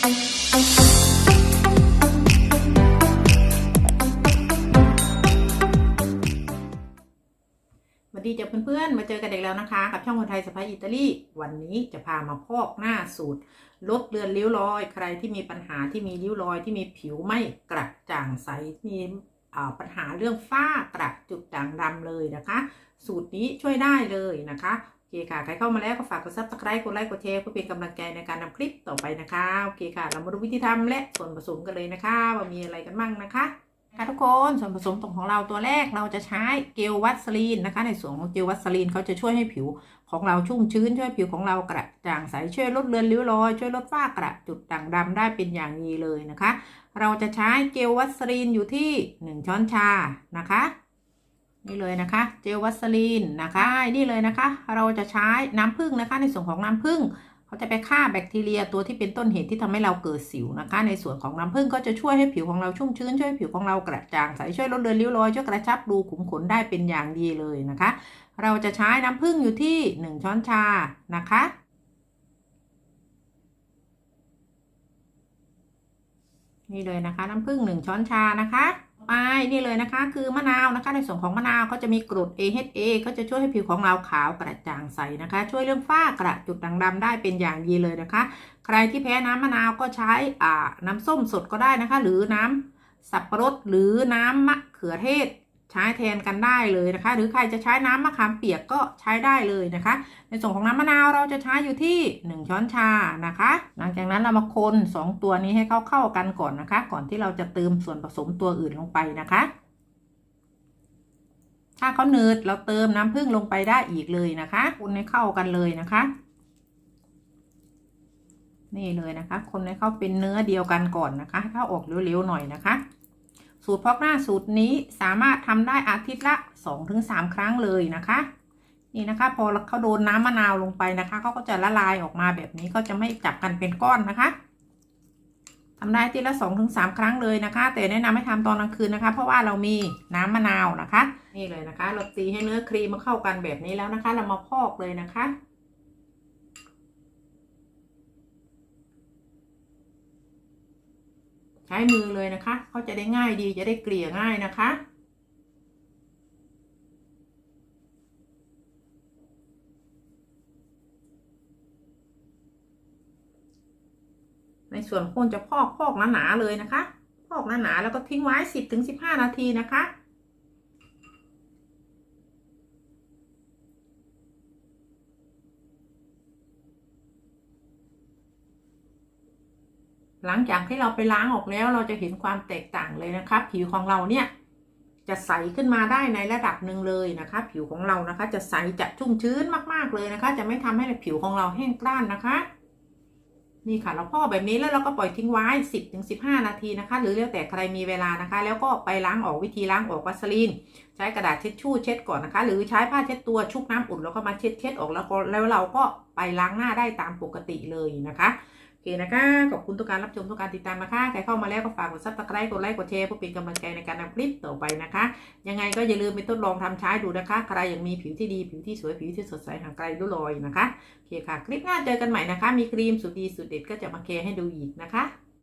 สวัสดีจ้ะเพื่อนๆ มาเจอกันเด็กแล้วนะคะ กับช่องคนไทยสไปอิตาลี วันนี้จะพามาพอกหน้าสูตร ลดเลือนริ้วรอย ใครที่มีปัญหาที่มีริ้วรอยที่มีผิวไม่กระจ่างใส มีอ่ปัญหาเรื่องฝ้ากระจุดด่างดำเลยนะคะ สูตรนี้ช่วยได้เลยนะคะ โอเคค่ะ ใครเข้ามาแล้วก็ฝากกดซับสไครต์กดไลค์ กดแชร์เพื่อเป็นกำลังใจในการนำคลิปต่อไปนะคะ โอเคค่ะ เรามาดูวิธีทำและส่วนผสมกันเลยนะคะ ว่ามีอะไรกันบ้างนะคะ ค่ะทุกคน ส่วนผสมตรงของเราตัวแรกเราจะใช้เจลวัสลีนนะคะ ในส่วนของเจลวัสลีนเขาจะช่วยให้ผิวของเราชุ่มชื้นช่วยผิวของเรากระจ่างใสช่วยลดเลือนริ้วรอยช่วยลดฝ้ากระจุดด่างดำได้เป็นอย่างดีเลยนะคะ เราจะใช้เจลวัสลีนอยู่ที่ 1 ช้อนชานะคะ นี่เลยนะคะ เจลวัสลีนนะคะนี่เลยนะคะ เราจะใช้น้ำผึ้งนะคะ ในส่วนของน้ำผึ้งเขาจะไปฆ่าแบคทีเรียตัวที่เป็นต้นเหตุที่ทำให้เราเกิดสิวนะคะ ในส่วนของน้ำผึ้งก็จะช่วยให้ผิวของเราชุ่มชื้นช่วยผิวของเรากระจ่างใสช่วยลดเลือนริ้วรอยช่วยกระชับรูขุมขนได้เป็นอย่างดีเลยนะคะ เราจะใช้น้ำผึ้งอยู่ที่ 1 ช้อนชานะคะ นี่เลยนะคะ น้ำผึ้ง1ช้อนชานะคะไปนี่เลยนะคะ คือมะนาวนะคะ ในส่วนของมะนาวก็จะมีกรด AHA ก็จะช่วยให้ผิวของเราขาวกระจ่างใสนะคะ ช่วยเรื่องฝ้ากระจุดด่างดำได้เป็นอย่างดีเลยนะคะ ใครที่แพ้น้ำมะนาวก็ใช้อ่าน้ำส้มสดก็ได้นะคะ หรือน้ำสับปะรดหรือน้ำมะเขือเทศ ใช้แทนกันได้เลยนะคะ หรือใครจะใช้น้ำมะขามเปียกก็ใช้ได้เลยนะคะ ในส่วนของน้ำมะนาวเราจะใช้อยู่ที่ 1 ช้อนชานะคะ หลังจากนั้นเรามาคน 2 ตัวนี้ให้เข้าเข้ากันก่อนนะคะ ก่อนที่เราจะเติมส่วนผสมตัวอื่นลงไปนะคะ ถ้าเขาเนืดเราเติมน้ำผึ้งลงไปได้อีกเลยนะคะ คนให้เข้ากันเลยนะคะ นี่เลยนะคะ คนให้เข้าเป็นเนื้อเดียวกันก่อนนะคะให้เข้าออกเร็วๆหน่อยนะคะ สูตรพอกหน้าสูตรนี้สามารถทำได้อาทิตย์ละ 2-3 ครั้งเลยนะคะ นี่นะคะ พอเขาโดนน้ำมะนาวลงไปนะคะเขาก็จะละลายออกมาแบบนี้ก็จะไม่จับกันเป็นก้อนนะคะทำได้ทีละ2-3 ครั้งเลยนะคะ แต่แนะนำให้ทำตอนกลางคืนนะคะ เพราะว่าเรามีน้ำมะนาวนะคะ นี่เลยนะคะ เราตีให้เนื้อครีมมาเข้ากันแบบนี้แล้วนะคะ เรามาพอกเลยนะคะ ใช้มือเลยนะคะเขาจะได้ง่ายดีจะได้เกลี่ยง่ายนะคะ ในส่วนคนจะพอกพอกหนาๆเลยนะคะ พอกหนาๆแล้วก็ทิ้งไว้สิบถึงสิบห้านาทีนะคะ หลังจากที่เราไปล้างออกแล้วเราจะเห็นความแตกต่างเลยนะคะ ผิวของเราเนี่ย จะใสขึ้นมาได้ในระดับหนึ่งเลยนะคะ ผิวของเรานะคะ จะใสจะชุ่มชื้นมากๆเลยนะคะ จะไม่ทำให้ผิวของเราแห้งกร้านนะคะ นี่ค่ะเราพ่อแบบนี้แล้วเราก็ปล่อยทิ้งไว้ 10ถึง15 นาทีนะคะ หรือแล้วแต่ใครมีเวลานะคะ แล้วก็ไปล้างออกวิธีล้างออกวัสลีนใช้กระดาษเช็ดชู่เช็ดก่อนนะคะ หรือใช้ผ้าเช็ดตัวชุบน้ำอุ่นแล้วก็มาเช็ดเช็ดออกแล้วก็แล้วเราก็ไปล้างหน้าได้ตามปกติเลยนะคะ โอเคนะคะ ขอบคุณทุกการรับชมทุกการติดตามนะคะใครเข้ามาแล้วก็ฝากกดซับสไครต์กดไลค์กดแชร์เพื่อเป็นกำลังใจในการนำคลิปต่อไปนะคะ ยังไงก็อย่าลืมไปทดลองทำใช้ดูนะคะ ใครยังมีผิวที่ดีผิวที่สวยผิวที่สดใสห่างไกลดุลอยนะคะโอเคค่ะ คลิปหน้าเจอกันใหม่นะคะ มีครีมสุดดีสุดเด็ดก็จะมาแคร์ให้ดูอีกนะคะ